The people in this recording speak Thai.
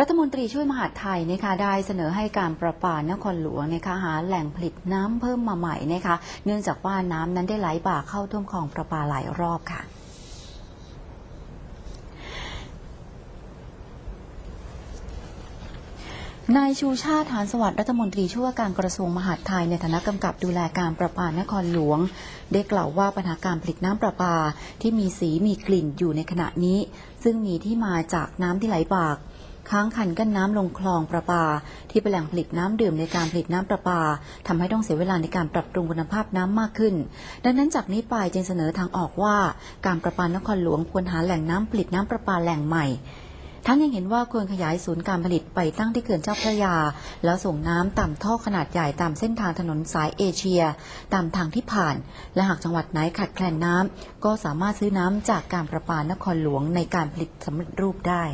รัฐมนตรีช่วยมหาดไทยนะคะได้เสนอให้การประปานครหลวงนะคะหาแหล่งผลิตน้ำเพิ่มมาใหม่นะคะเนื่องจากว่าน้ำนั้นได้ไหลบ่าเข้าท่วมคลองประปาหลายรอบค่ะนายชูชาติฐานสวัสดิ์รัฐมนตรีช่วยวการกระทรวงมหาดไทยในฐานะกำกับดูแลการประปานครหลวง ได้กล่าวว่าปัญหาการผลิตน้ำประปาที่มีสีมีกลิ่นอยู่ในขณะนี้ ซึ่งมีที่มาจากน้ำที่ไหลบาก ค้างคันกั้นน้ำลงคลองประปา ที่เป็นแหล่งผลิตน้ำดื่มในการผลิตน้ำประปาทำให้ต้องเสียเวลาในการปรับปรุงคุณภาพน้ำมากขึ้น ดังนั้นจากนี้ไปจึงเสนอทางออกว่าการประปานครหลวงควรหาแหล่งน้ำผลิตน้ำประปาแหล่งใหม่ทั้งยังเห็นว่าควรขยายศูนย์การผลิตไปตั้งที่เขื่อนเจ้าพระยา แล้วส่งน้ำตามท่อขนาดใหญ่ตามเส้นทางถนนสายเอเชีย ตามทางที่ผ่าน และหากจังหวัดไหนขาดแคลนน้ำก็สามารถซื้อน้ำจากการประปานครหลวงในการผลิตสำเร็จรูปได้